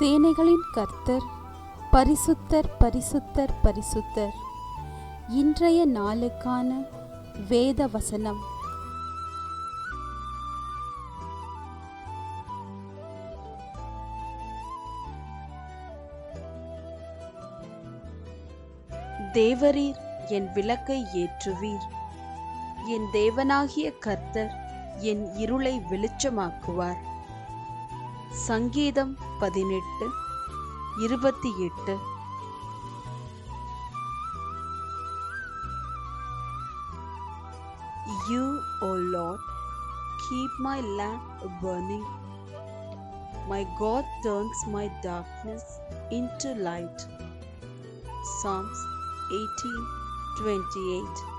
சேனைகளின் கர்த்தர் பரிசுத்தர் பரிசுத்தர் பரிசுத்தர். இன்றைய நாளுக்கான வேத வசனம். தேவரீர் என் விளக்கை ஏற்றுவீர். என் தேவனாகிய கர்த்தர் என் இருளை வெளிச்சமாக்குவார். சங்கீதம் பதினெட்டு இருபத்தி எட்டு You, O Lord, keep my lamp burning. My God turns my darkness into light. Psalms 18 28